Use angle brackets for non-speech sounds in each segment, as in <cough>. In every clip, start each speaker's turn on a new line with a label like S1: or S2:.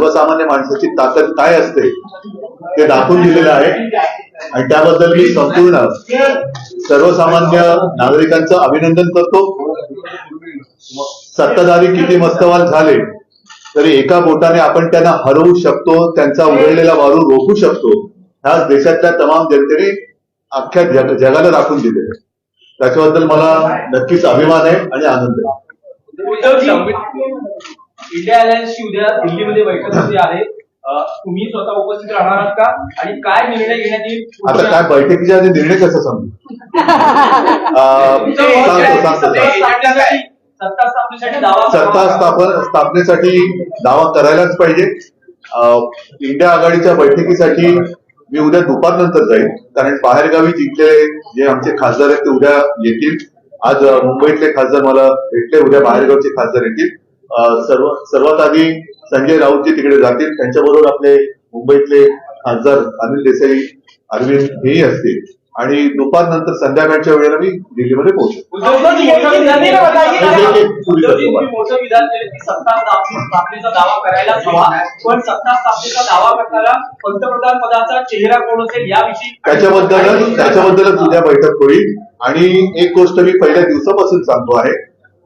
S1: सर्वसामान्य माणसाची ताकद काय असते ते दाखवून दिलेलं आहे. आणि त्याबद्दल मी संपूर्ण सर्वसामान्य नागरिकांचं अभिनंदन करतो. सत्ताधारी किती मस्तवाल झाले तरी एका बोटाने आपण त्यांना हरवू शकतो त्यांचा उघडलेला वारू रोखू शकतो. ह्याच देशातल्या तमाम जनतेने अख्ख्या जग जगाला दाखवून दिले. त्याच्याबद्दल मला नक्कीच अभिमान आहे आणि आनंद आहे.
S2: इंडिया अलायन्सची उद्या दिल्लीमध्ये बैठक होते आहे. तुम्ही स्वतः उपस्थित राहणार आहात का? आणि काय निर्णय घेण्यात येईल?
S1: आता काय बैठकीच्या आधी निर्णय कसा समजू <laughs>
S2: सत्ता स्थापनेसाठी- सत्ता स्थापनेसाठी दावा
S1: सत्ता. स्थापन स्थापनेसाठी दावा करायलाच पाहिजे. इंडिया आघाडीच्या बैठकीसाठी मी उद्या दुपारनंतर जाईल. कारण बाहेरगावी जिंकलेले जे आमचे खासदार आहेत ते उद्या येतील. आज मुंबईतले खासदार मला भेटले उद्या बाहेरगावचे खासदार येतील. सर्व सर्वात आधी संजय राऊतजी तिकडे जातील त्यांच्याबरोबर आपले मुंबईतले खासदार अनिल देसाई अरविंद हेही असतील. आणि दुपारनंतर संध्याकाळच्या वेळेला मी दिल्लीमध्ये त्याच्याबद्दलच उद्या बैठक होईल. आणि एक गोष्ट मी पहिल्या दिवसापासून सांगतो आहे.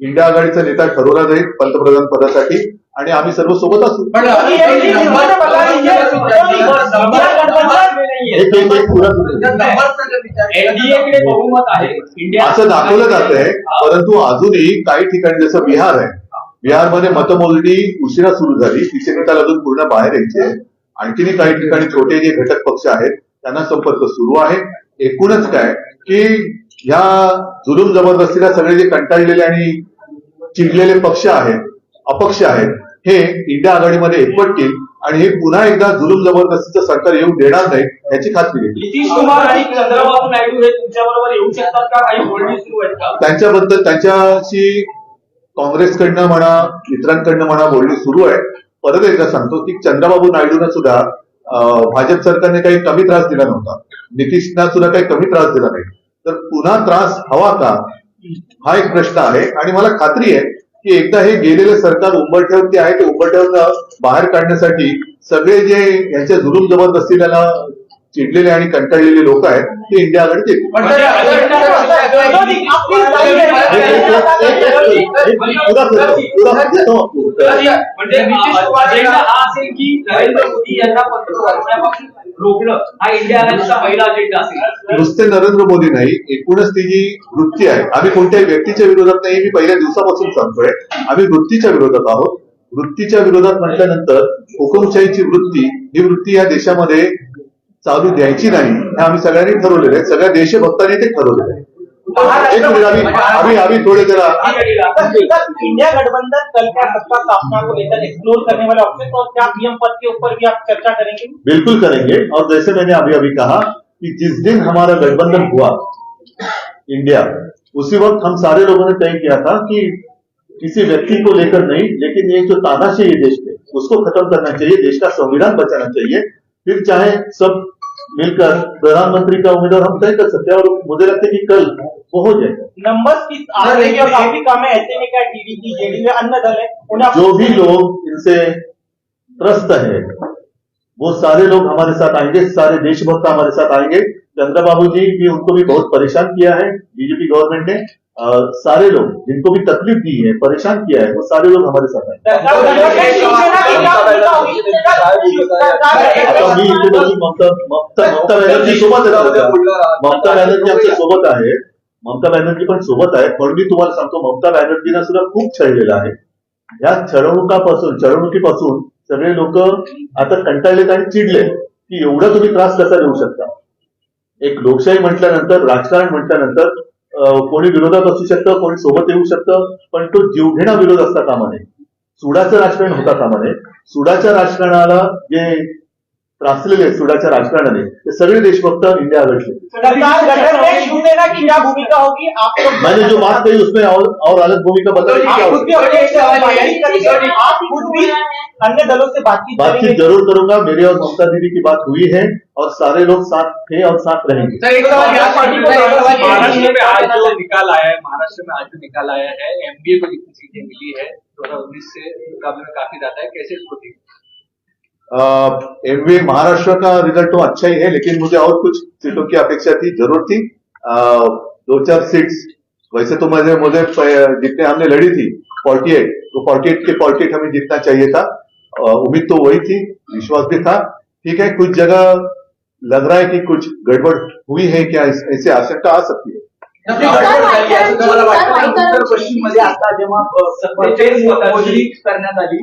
S1: इंडिया आघाडीचा नेता ठरवला जाईल पंतप्रधान पदासाठी आणि आम्ही सर्व सोबत असू असं दाखवलं जात आहे परंतु अजूनही काही ठिकाणी जसं बिहार आहे बिहारमध्ये मतमोजणी उशिरा सुरू झाली तिचे निकाल अजून पूर्ण बाहेर यायचे. आणखीनही काही ठिकाणी छोटे जे घटक पक्ष आहेत त्यांना संपर्क सुरू आहे एकूणच काय की ह्या जुलूम जबरदस्तीला सगळे जे कंटाळलेले आणि चिडलेले पक्ष आहेत अपक्ष आहेत हे इंडिया आघाडीमध्ये एकवटतील आणि हे पुन्हा एकदा जुलूम जबरदस्तीचं सरकार येऊ देणार नाही याची खात्री घेतली.
S2: नितीश कुमार आणि चंद्रबाबू नायडू हे तुमच्या बरोबर येऊ शकतात का? काही बोलणी सुरू आहेत का?
S1: त्यांच्याबद्दल त्यांच्याशी काँग्रेसकडनं म्हणा मित्रांकडनं म्हणा बोलणी सुरू आहे. परत एकदा सांगतो की चंद्रबाबू नायडूंना सुद्धा भाजप सरकारने काही कमी त्रास दिला नव्हता. नितीशना सुद्धा काही कमी त्रास दिला नाही. तर पुन्हा त्रास हवा का? हा एक प्रश्न आहे. आणि मला खात्री आहे की एकदा हे गेलेले सरकार उंबरठ्यावर जे आहे ते उंबरठ्यावर बाहेर काढण्यासाठी सगळे जे यांच्या जुलूम जबरदस्तीला चिडलेले आणि कंटाळलेले लोक आहेत ते इंडिया आघाडीत येतील पुरा करतो, पुरा करतो.
S2: म्हणजे अजेंडा हा असेल की नरेंद्र मोदी यांना पंतप्रधान होण्यापासून रोखणं हा इंडिया अलायन्सचा पहिला अजेंडा असेल
S1: नुसते नरेंद्र मोदी नाही एकूणच ती जी वृत्ती आहे आम्ही कोणत्याही व्यक्तीच्या विरोधात नाही हे मी पहिल्या दिवसापासून सांगतोय आम्ही वृत्तीच्या विरोधात आहोत वृत्तीच्या विरोधात म्हटल्यानंतर हुकुमशाहीची वृत्ती ही वृत्ती या देशामध्ये चालू द्यायची नाही. हे आम्ही सगळ्यांनी ठरवलेलं आहे. सगळ्या देशभक्तांनी ते ठरवलेलं आहे. एक मिनिट थोडे जरा
S3: इंडिया गठबंधन कल का सत्ता स्थापना को लेकर एक्सप्लोर करने वाले ऑप्शन और क्या पीएम पद के ऊपर भी आप चर्चा करेंगे.
S1: बिल्कुल करेंगे. और जैसे मैंने अभी अभी कहा कि जिस दिन हमारा गठबंधन हुआ इंडिया उसी वक्त हम सारे लोगों ने तय किया था कि किसी व्यक्ति को लेकर नहीं लेकिन ये जो तानाशाही है देश में उसको खत्म करना चाहिए देश का संविधान बचाना चाहिए। फिर चाहे सब मिलकर प्रधानमंत्री का उम्मीदवार हम तय कर सकते हैं और मुझे लगता है कि कल वो हो जाएगा।
S3: नंबर्स की आ रही है और काफ़ी कम है ऐसे में क्या टीडीपी जेडीयू अन्य दल है
S1: जो भी लोग इनसे त्रस्त है वो सारे लोग हमारे साथ आएँगे सारे देशभक्त हमारे साथ आएँगे। चंद्रबाबू जी भी उनको भी बहुत परेशान किया है बीजेपी गवर्नमेंट ने। सारे लोग जिनको भी तकलीफ दी है परेशान किया है वो सारे लोग हमारे साथ आएंगे आता मी इथे बसून ममता ममता ममता बॅनर्जी सोबत आहे ममता बॅनर्जी आमच्यासोबत आहे ममता बॅनर्जी पण सोबत आहे पण मी तुम्हाला सांगतो ममता बॅनर्जीना सुद्धा खूप छळलेलं आहे या छळवणुकापासून छळवणुकीपासून सगळे लोक आता कंटाळलेत आणि चिडले की एवढा तुम्ही त्रास कसा देऊ शकता एक लोकशाही म्हटल्यानंतर राजकारण म्हटल्यानंतर कोणी विरोधात असू शकतं कोणी सोबत येऊ शकतं पण तो जीवघेणा विरोध असता कामा नये सुडाचं राजकारण होता कामा नये सुडाच्या राजकारणाला जे त्रासलेले सुडाच्या राजकारणाने. ते सगळे देशभक्त इंडिया आघाडीचे
S3: सरकार गठन में शिवसेना की क्या भूमिका होगी? आप
S1: मैंने जो बात कही उसमें और, और अलग भूमिका
S3: खुद भी अन्य दलों से बातचीत
S1: बातचीत ज़रूर करूँगा। मेरी और ममता दीदी की बात हुई है और सारे लोग साथ थे और साथ रहेंगे।
S2: महाराष्ट्र में आज जो
S4: निकाल आया है महाराष्ट्र में आज जो निकाल आया है एमबीए को जितनी सीटें मिली है दो हज़ार उन्नीस से मुकाबले में काफ़ी ज़्यादा है। कैसे इसको देखते हैं?
S1: एमवे महाराष्ट्र का रिजल्ट तो अच्छा ही है लेकिन मुझे और कुछ सीटों की अपेक्षा थी जरूरत थी। अ, दो चार सीट्स वैसे तो मुझे मुझे जितने हमने लड़ी थी 48 तो 48 के 48 हमें जीतना चाहिए था। उम्मीद तो वही थी विश्वास भी था। ठीक है कुछ जगह लग रहा है कि कुछ गड़बड़ हुई है क्या इस- ऐसी आशंका आ सकती है?
S4: उत्तर पश्चिममध्ये आता जेव्हा करण्यात आली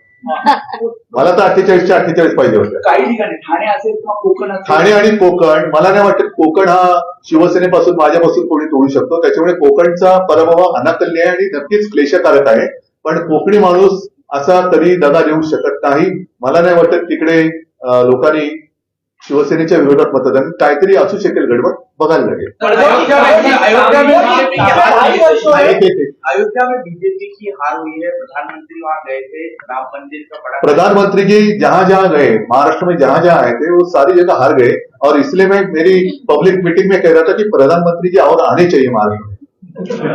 S1: मला तर अठ्ठेचाळीसच्या अठ्ठेचाळीस पाहिजे होत्या.
S4: काही ठिकाणी ठाणे असेल किंवा कोकण असेल.
S1: ठाणे आणि कोकण मला नाही वाटत कोकण हा शिवसेनेपासून माझ्यापासून कोणी तोडू शकतो. त्याच्यामुळे कोकणचा पराभव अनाकल्य आहे आणि नक्कीच क्लेशकारक आहे. पण कोकणी माणूस असा कधी दगा देऊ शकत नाही. मला नाही वाटत तिकडे लोकांनी शिवसेनेच्या विरोधात मतदान काहीतरी असू शकेल गडबड बघायला लागेल.
S4: अयोध्या में- बीजेपी की हार हुई है।
S3: वर्षों में
S1: एक- एक- एक.
S4: अयोध्या में बीजेपी की हार हुई है। प्रधानमंत्री वहाँ गए थे राम मंदिर का बड़ा
S1: प्रधानमंत्री जी जहाँ जहाँ गए महाराष्ट्र में जहाँ जहाँ आए थे वो सारी जगह हार गए। और इसलिए मैं मेरी पब्लिक मीटिंग में कह रहा था कि प्रधानमंत्री जी और आने चाहिए महाराष्ट्र में।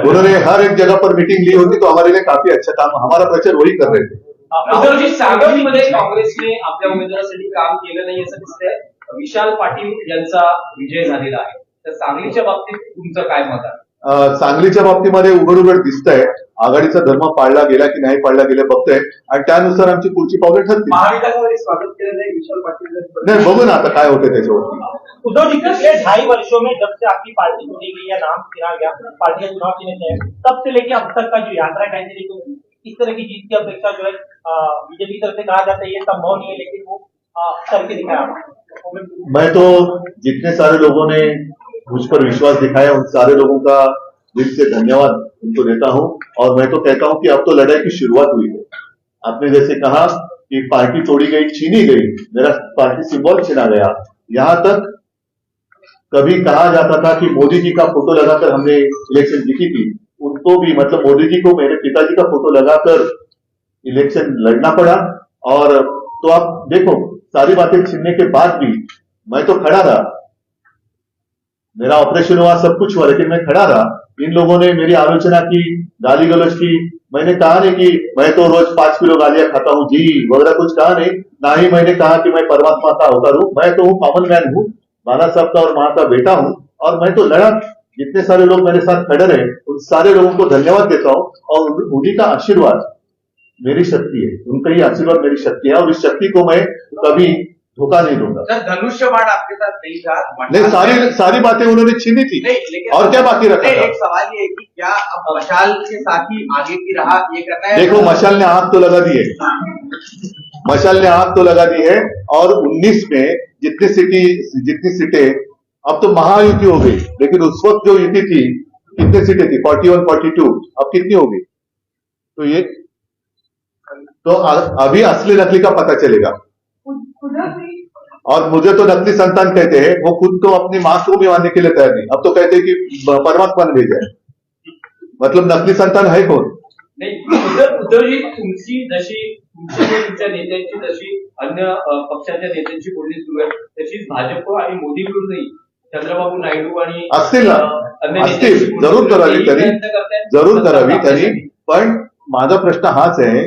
S1: उन्होंने हर एक जगह पर मीटिंग ली होती तो हमारे लिए काफ़ी अच्छा काम हमारा प्रचार वही कर रहे थे।
S2: काँग्रेसने आपल्या उमेदवारासाठी काम केलं नाही असं दिसतंय? विशाल पाटील यांचा विजय झालेला आहे. तर सांगलीच्या बाबतीत तुमचं काय मत आहे?
S1: सांगलीच्या बाबतीमध्ये उघड उघड दिसतंय. आघाडीचा धर्म पाळला गेला की नाही पाळला गेला बघतोय. आणि त्यानुसार आमची पुढची पावलं ठरतील.
S4: महाविकासमध्ये स्वागत केलं जाईल विशाल पाटील
S1: नाही बघू ना आता काय होते त्याच्यावरती.
S3: उद्धव जी पिछले ढाई वर्षों में जब से आपकी पार्टी चुनी गई या नाम चुना गया पार्टी का चुनाव चिन्ह है तब से लेके अब तक का जो यात्रा है देखो किस तरह की जीत की अपेक्षा जो है बीजेपी तरफ से कहा जाता है ये संभव नहीं है लेकिन वो करके दिखाया।
S1: मैं तो जितने सारे लोगों ने मुझ पर विश्वास दिखाया, उन सारे लोगों का दिल से धन्यवाद उनको देता हूँ। और मैं तो कहता हूँ कि अब तो लड़ाई की शुरुआत हुई है। आपने जैसे कहा कि पार्टी तोड़ी गई, छीनी गई। मेरा पार्टी सिंबल छीना गया। यहाँ तक कभी कहा जाता था कि मोदी जी का फ़ोटो लगाकर हमने इलेक्शन जीती थी। उनको भी मतलब मोदी जी को मेरे पिताजी का फ़ोटो लगाकर इलेक्शन लड़ना पड़ा। और तो आप देखो सारी बातें छीनने के बाद भी मैं तो खड़ा रहा मेरा ऑपरेशन हुआ, सब कुछ हुआ, लेकिन मैं खड़ा रहा इन लोगों ने मेरी आलोचना की, गाली गलौज की। मैंने कहा नहीं कि मैं तो रोज पाँच किलो गालियाँ खाता हूँ, जी, वगैरह कुछ कहा नहीं। ना ही मैंने कहा कि मैं परमात्मा का अवतार हूँ। मैं तो हूँ कॉमन मैन हूँ नाना साहब का और माँ का बेटा हूँ, और मैं तो लड़ा। जितने सारे लोग मेरे साथ खड़े रहे, उन सारे लोगों को धन्यवाद देता हूँ और उन्हीं का आशीर्वाद। मेरी शक्ति है। उनका ही आशीर्वाद मेरी शक्ति है और इस शक्ति को मैं कभी धोखा नहीं दूँगा।
S4: सर धनुष्य बाण आपके साथ नहीं था
S1: नहीं सारी सारी बातें उन्होंने छीनी थी।
S4: नहीं लेकिन
S1: और क्या बाकी रखा था?
S4: एक सवाल ये है कि क्या अब मशाल के साथ ही आगे की राह ये करना है?
S1: देखो मशाल ने आग तो लगा दी है। मशाल ने आग तो लगा दी है और 19 में जितनी सीटी जितनी सीटें अब तो महायुति हो गई लेकिन उस वक्त जो युति थी कितनी सीटें थी? 41 42 अब कितनी हो गई? तो ये तो अभी असली नकली का पता चलेगा। और मुझे तो नकली संतान कहते हैं वो खुद तो अपनी मां को भी मानने के लिए तैयार नहीं। अब तो कहते हैं कि परमात्मा ने भेजा है। मतलब नकली संतान है कौन?
S2: उद्धवजी तुमची जशी तुमच्या नेत्यांची जशी अन्य पक्षाच्या नेत्यांची बोलणी सुरू आहे. तशीच भाजप आणि मोदीकडूनही चंद्रबाबू नायडू आणि
S1: असतील ना. असतील. जरूर. करावी त्यांनी. जरूर करावी त्यांनी. पण माझा प्रश्न हाच आहे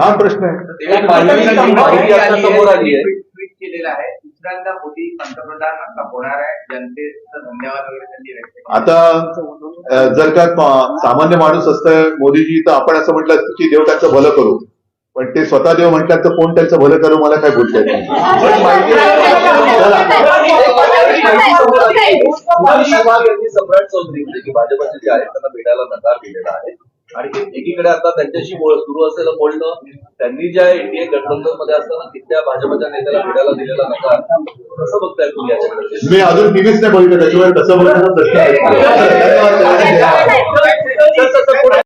S1: हा प्रश्न आहे.
S5: समोर आली आहे.
S6: ट्विट केलेलं आहे. दुसऱ्यांदा मोदी पंतप्रधान आता होणार आहे. जनतेचं धन्यवाद वगैरे त्यांनी
S1: आता जर का सामान्य माणूस असतं मोदीजी तर आपण असं म्हटलं असतं की देव त्यांचं भलं करू. पण ते स्वतः देव म्हटलं तर कोण त्यांचं भलं करू मला काय बोलता येत नाही.
S5: सम्राट चौधरी म्हणजे की भाजपचे जे आहेत त्यांना भेटायला नकार दिलेला आहे. आणि एकीकडे आता त्यांच्याशी बोल- सुरू असलेलं बोलणं त्यांनी ज्या एनडीए गठबंधनमध्ये असताना तिथल्या भाजपच्या नेत्याला भेटायला दिलेला नकार कसं बघताय तुम्ही याच्याकडे?
S1: मी अजून टीव्हीच नाही बघितलं त्याच्यामुळे कसं <laughs> प्रश्न